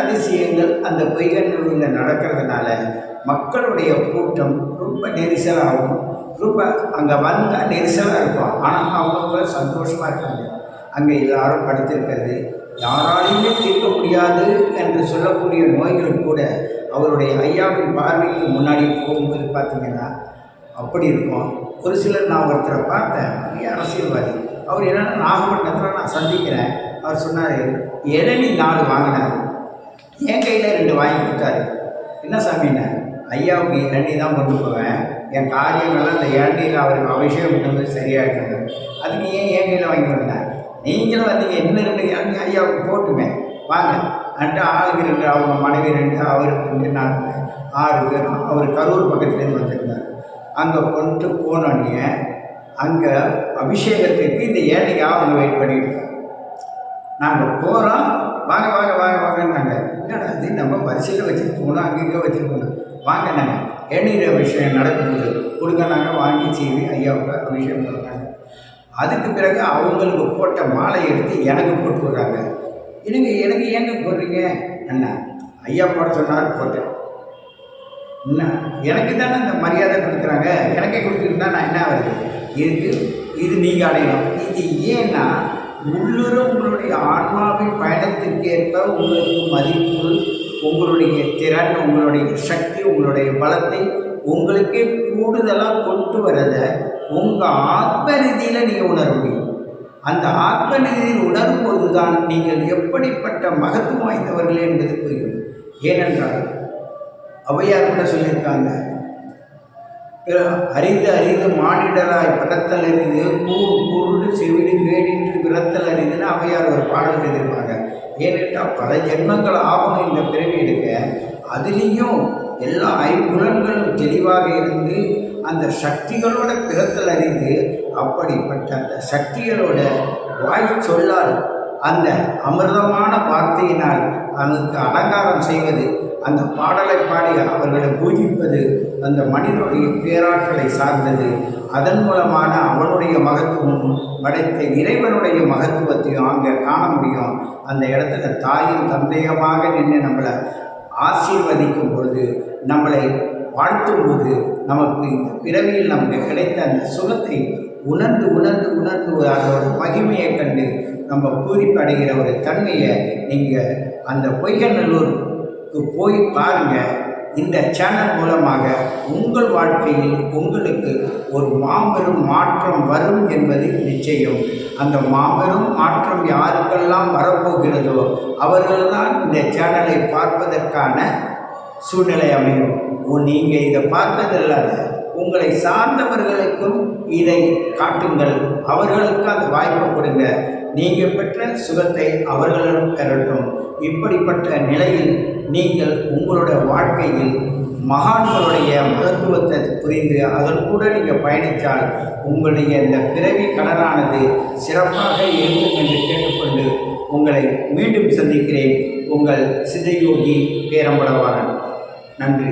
அதிசயங்கள் அந்த பொய்கண்ணூரில் நடக்கிறதுனால மக்களுடைய கூட்டம் ரொம்ப நெரிசலாகும். ரொம்ப அங்கே வந்தால் நெரிசலாக இருக்கும். ஆனால் அவங்க சந்தோஷமாக இருக்காங்க. அங்கே எல்லாரும் படுத்திருக்கிறது. யாராலையுமே தீர்க்க முடியாது என்று சொல்லக்கூடிய நோய்கள் கூட அவருடைய ஐயாவின் பார்வைக்கு முன்னாடி போகும்போது பார்த்தீங்கன்னா அப்படி இருக்கும். ஒரு சிலர் நான் ஒருத்தரை பார்த்தேன். பெரிய அரசியல்வாதி. அவர் என்னென்னா நாகப்பட்டினத்தில் நான் சந்திக்கிறேன். அவர் சொன்னார் இளநி நாடு வாங்கினார். என் கையில் ரெண்டு வாங்கி கொடுத்தாரு. என்ன சாமின்னு ஐயாவுக்கு இளநி தான் கொண்டு போவேன். என் காரியங்கள்லாம் இந்த இளநியில் அவருக்கு அபிஷேகம் பண்ணுறது சரியாகிட்டாங்க அதுக்கு ஏன் என் கையில் வாங்கி வந்தேன் நீங்களும் வந்தீங்க என்ன ரெண்டு இளநி ஐயாவுக்கு போட்டுமே. வாங்க. அன்ட்டு ஆளுக்கு ரெண்டு அவங்க மனைவி ரெண்டு அவருக்கு ரெண்டு நான் ஆறு பேர். அவர் கரூர் பக்கத்துலேருந்து வந்திருந்தார். அங்கே கொண்டு போனோடனே அங்கே அபிஷேகத்துக்கு இந்த ஏழைக்காக அவங்க வெயிட் பண்ணிட்டு நாங்கள் போகிறோம் வாங்க வாங்க வாங்க வாங்க வரிசையில் வச்சுட்டு போகணும் அங்கங்கே வச்சுட்டு போனோம். வாங்க நாங்கள் ஏழீர் அபிஷேகம் நடக்கும்போது கொடுக்க நாங்கள் வாங்கி செய்வி ஐயாவுக்கு அபிஷேகம் பண்ணுறாங்க. அதுக்கு பிறகு அவங்களுக்கு போட்ட மாலை எடுத்து எனக்கு போட்டு விடுறாங்க. எனக்கு எனக்கு ஏங்க போடுறீங்க? அண்ணா ஐயா போட சொன்னார் போட்டேன். என்ன எனக்கு தானே இந்த மரியாதை கொடுக்குறாங்க. எனக்கே கொடுத்துருந்தா நான் என்ன வருது இதுக்கு இது நீங்கள் அடையணும். இது ஏன்னா உள்ளுர உங்களுடைய ஆன்மாவின் பயணத்திற்கு ஏற்ப உங்களுக்கு மதிப்பு உங்களுடைய திறன் உங்களுடைய சக்தி உங்களுடைய பலத்தை உங்களுக்கே கூடுதலாக கொண்டு வரதை உங்கள் ஆத்ம ரீதியில் நீங்கள் உணர முடியும். அந்த ஆத்ம ரீதியில் உணரும் போது தான் நீங்கள் எப்படிப்பட்ட மகத்துவம் வாய்ந்தவர்கள் என்பது புரியும். ஏனென்றால் அவையார் கூட சொல்லியிருக்காங்க அறிந்து அறிந்து மானிடராய் படத்தல் இருந்து கூர் ஏனென்றால் பல ஜென்மங்கள் ஆகணும் இந்த பிறவி எடுக்க அதுலேயும் எல்லா ஐம்புலன்களும் தெளிவாக இருந்து அந்த சக்திகளோட பிறத்தல் அறிந்து அப்படிப்பட்ட அந்த சக்திகளோட வாய் சொல்லால் அந்த அமிர்தமான வார்த்தையினால் அதற்கு அலங்காரம் செய்வது அந்த பாடலை பாடி அவர்களை பூஜிப்பது அந்த மனிதனுடைய பேராற்றலை சார்ந்தது. அதன் மூலமான அவனுடைய மகத்துவம் படைத்த இறைவனுடைய மகத்துவத்தையும் அங்கே காண முடியும். அந்த இடத்துல தாயும் தந்தையமாக நின்று நம்மளை ஆசீர்வதிக்கும் பொழுது நம்மளை வாழ்த்தும் போது நமக்கு இந்த பிறவியில் நமக்கு கிடைத்த அந்த சுகத்தை உணர்ந்து உணர்ந்து உணர்ந்து அதோட மகிமையை கண்டு நம்ம பூரிப்படைகிற ஒரு தன்மையை நீங்கள் அந்த பொய்கநல்லூருக்கு போய் பாருங்கள் இந்த சேனல் மூலமாக உங்கள் வாழ்க்கையில் உங்களுக்கு ஒரு மாபெரும் மாற்றம் வரும் என்பது நிச்சயம். அந்த மாபெரும் மாற்றம் யாருக்கெல்லாம் வரப்போகிறதோ அவர்கள்தான் இந்த சேனலை பார்ப்பதற்கான சூழ்நிலை அமையும். நீங்கள் இதை பார்ப்பதல்லாத உங்களை சார்ந்தவர்களுக்கும் இதை காட்டுங்கள். அவர்களுக்கு அந்த வாய்ப்பு கொடுங்க. நீங்கள் பெற்ற சுகத்தை அவர்களும் பெறட்டும். இப்படிப்பட்ட நிலையில் நீங்கள் உங்களுடைய வாழ்க்கையில் மகான்களுடைய மகத்துவத்தை புரிந்து அதன் கூட நீங்கள் பயணித்தால் உங்களுடைய இந்த பிறவி கடனானது சிறப்பாக இருக்கும் என்று கேட்டுக்கொண்டு உங்களை மீண்டும் சந்திக்கிறேன். உங்கள் சிதயோகி பேரம்பளவாளன் நன்றி.